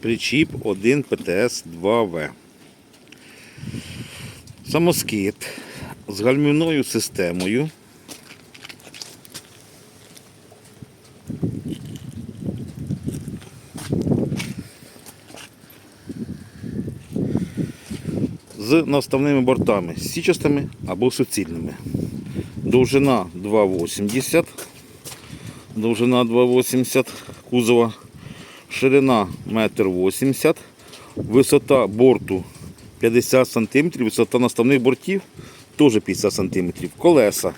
причіп 1 ПТС 2В. Самоскид з гальмівною системою. З наставними бортами січастими або суцільними. Довжина 2,80. Довжина 2,80 кузова. Ширина 1,80 м. Висота борту 50 см. Висота наставних бортів теж 50 см. Колеса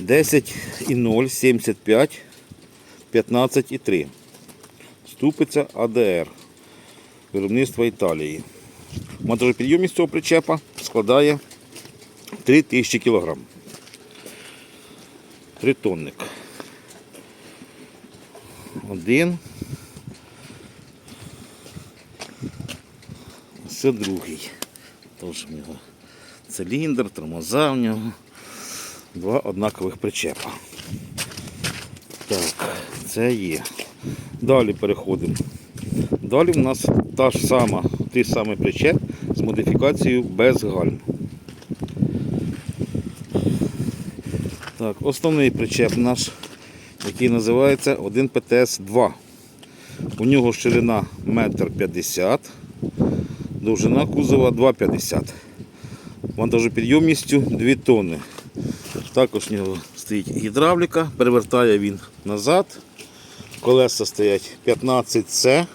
10,0, 75, 15,3. Ступиця АДР. Виробництва Італії. Монтажопідйомність цього причепа складає 3000 кг. Тритонник. Один. Це другий. Тож в нього циліндр, тормоза в нього. Два однакових причепа. Так, це є. Далі переходимо. Далі в нас та ж сама, той самий причеп з модифікацією без гальм. Так, основний причеп наш, який називається 1 ПТС 2. У нього ширина 1,50 м, довжина кузова 2,50 м. Вантажопідйомністю 2 тонни. Також в нього стоїть гідравліка, перевертає він назад. Колеса стоять 15С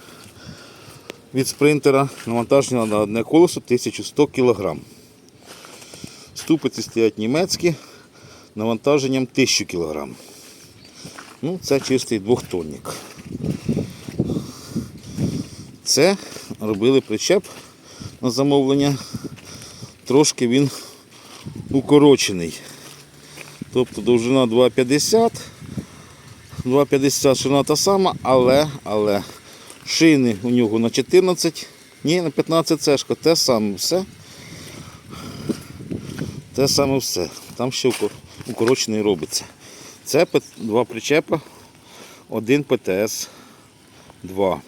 від спринтера. Навантаження на одне колесо 1100 кг. Ступиці стоять німецькі навантаженням 1000 кг. Ну, це чистий двохтонник. Це робили причеп на замовлення. Трошки він укорочений. Тобто довжина 2,50, 2,50 ширина та сама, але, але шини у нього на 14, ні, на 15 цешка, те саме все. Те саме все. Там ще укорочений робиться. Це два причепа, один ПТС 2.